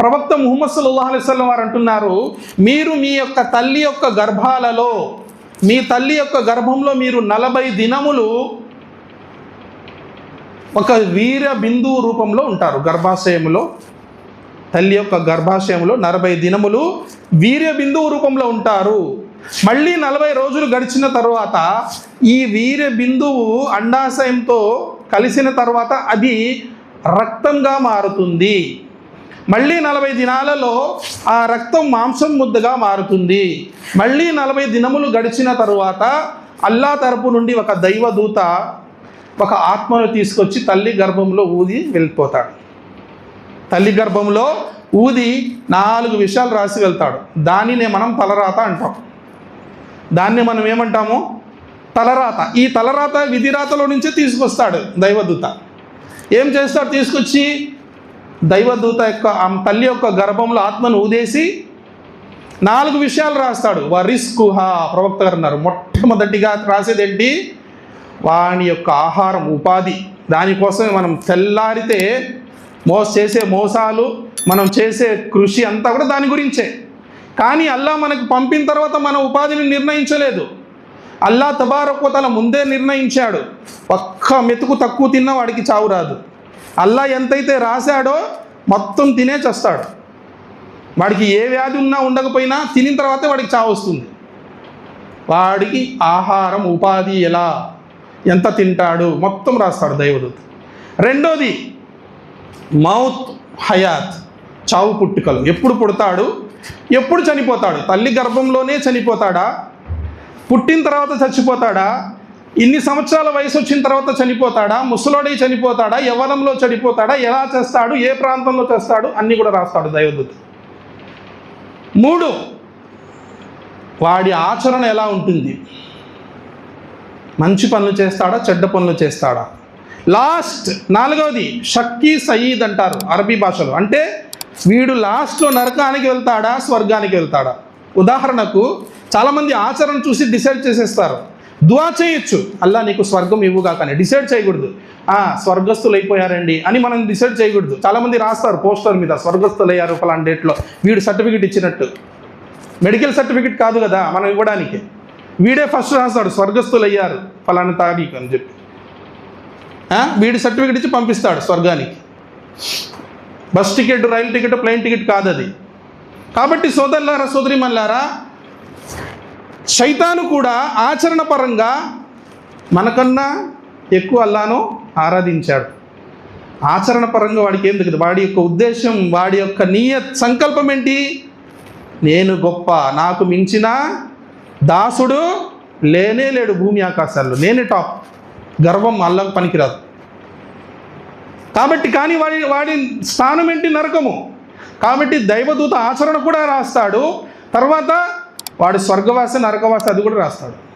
ప్రవక్త ముహమ్మద్ సల్లాహ్ అలైస్లం వారు అంటున్నారు మీరు మీ యొక్క తల్లి యొక్క గర్భాలలో మీ తల్లి యొక్క గర్భంలో మీరు నలభై దినములు ఒక వీర బిందువు రూపంలో ఉంటారు. గర్భాశయంలో తల్లి యొక్క గర్భాశయంలో నలభై దినములు వీర్య బిందువు రూపంలో ఉంటారు. మళ్ళీ నలభై రోజులు గడిచిన తర్వాత ఈ వీర్య బిందువు అండాశయంతో కలిసిన తర్వాత అది రక్తంగా మారుతుంది. మళ్ళీ నలభై దినాలలో ఆ రక్తం మాంసం ముద్దగా మారుతుంది. మళ్ళీ నలభై దినములు గడిచిన తరువాత అల్లా తరపు నుండి ఒక దైవదూత ఒక ఆత్మను తీసుకొచ్చి తల్లి గర్భంలో ఊది వెళ్ళిపోతాడు. తల్లి గర్భంలో ఊది నాలుగు విషయాలు రాసి వెళ్తాడు. దానినే మనం తలరాత అంటాం. దాన్ని మనం ఏమంటాము? తలరాత. ఈ తలరాత విధిరాతలో నుంచే తీసుకొస్తాడు దైవదూత. ఏం చేస్తాడు? తీసుకొచ్చి దైవదూత యొక్క ఆ తల్లి యొక్క గర్భంలో ఆత్మను ఊదేసి నాలుగు విషయాలు రాస్తాడు. వరిస్కుహ ప్రవక్త గారు అన్నారు. మొట్టమొదటిగా రాసేది ఏంటి వాని యొక్క ఆహారం ఉపాధి. దానికోసమే మనం తెల్లారితే మోస చేసే మోసాలు మనం చేసే కృషి అంతా కూడా దాని గురించే. కానీ అల్లా మనకు పంపిన తర్వాత మన ఉపాధిని నిర్ణయించలేదు. అల్లా తబారకోతల ముందే నిర్ణయించాడు. ఒక్క మెతుకు తక్కువ తిన్న వాడికి చావు రాదు. అల్లా ఎంతైతే రాశాడో మొత్తం తినే చస్తాడు. వాడికి ఏ వ్యాధి ఉన్నా ఉండకపోయినా తినిన తర్వాతే వాడికి చావు వస్తుంది. వాడికి ఆహారం ఉపాధి ఎలా? ఎంత తింటాడు? మొత్తం రాస్తాడు దైవదూత. రెండోది మౌత్ హయాత్ చావు పుట్టుకలు. ఎప్పుడు పుడతాడు? ఎప్పుడు చనిపోతాడు? తల్లి గర్భంలోనే చనిపోతాడా? పుట్టిన తర్వాత చచ్చిపోతాడా? ఇన్ని సంవత్సరాల వయసు వచ్చిన తర్వాత చనిపోతాడా? ముసలోడై చనిపోతాడా? యవనంలో చనిపోతాడా? ఎలా చేస్తాడు? ఏ ప్రాంతంలో చేస్తాడు? అన్నీ కూడా రాస్తాడు దైవదూత మూడు వాడి ఆచరణ ఎలా ఉంటుంది? మంచి పనులు చేస్తాడా? చెడ్డ పనులు చేస్తాడా? లాస్ట్ నాలుగవది షక్కీ సయీద్ అంటారు అరబీ భాషలో. అంటే వీడు లాస్ట్లో నరకానికి వెళ్తాడా? స్వర్గానికి వెళ్తాడా? ఉదాహరణకు చాలామంది ఆచరణ చూసి డిసైడ్ చేసేస్తారు. దువా చేయొచ్చు. అల్లా నీకు స్వర్గం ఇవ్వుగా కానీ డిసైడ్ చేయకూడదు. ఆ స్వర్గస్థులు అయిపోయారండి అని మనం డిసైడ్ చేయకూడదు. చాలామంది రాస్తారు పోస్టర్ మీద స్వర్గస్థులు అయ్యారు ఫలానా డేట్లో. వీడు సర్టిఫికెట్ ఇచ్చినట్టు. మెడికల్ సర్టిఫికెట్ కాదు కదా మనం ఇవ్వడానికి. వీడే ఫస్ట్ రాస్తాడు స్వర్గస్థులు అయ్యారు ఫలానా తారీఖు అని చెప్పి. వీడి సర్టిఫికెట్ ఇచ్చి పంపిస్తాడు స్వర్గానికి. బస్ టికెట్ రైలు టికెట్ ప్లేన్ టికెట్ కాదు అది కాబట్టి సోదరులారా సోదరిమల్లారా శైతాను కూడా ఆచరణ పరంగా మనకన్నా ఎక్కువ అల్లాను ఆరాధించాడు. ఆచరణ పరంగా వాడికి ఏం దిగదు వాడి యొక్క ఉద్దేశం వాడి యొక్క నియత్ సంకల్పం ఏంటి? నేను గొప్ప నాకు మించిన దాసుడు లేనే లేడు భూమి ఆకాశాల్లో. నేనే టాప్. గర్వం అల్లకు పనికిరాదు. కాబట్టి కానీ వాడి వాడి స్థానం ఏంటి? నరకము. కాబట్టి దైవదూత ఆచరణ కూడా రాస్తాడు. తర్వాత వాడు స్వర్గవాస నరకవాస అది కూడా రాస్తాడు.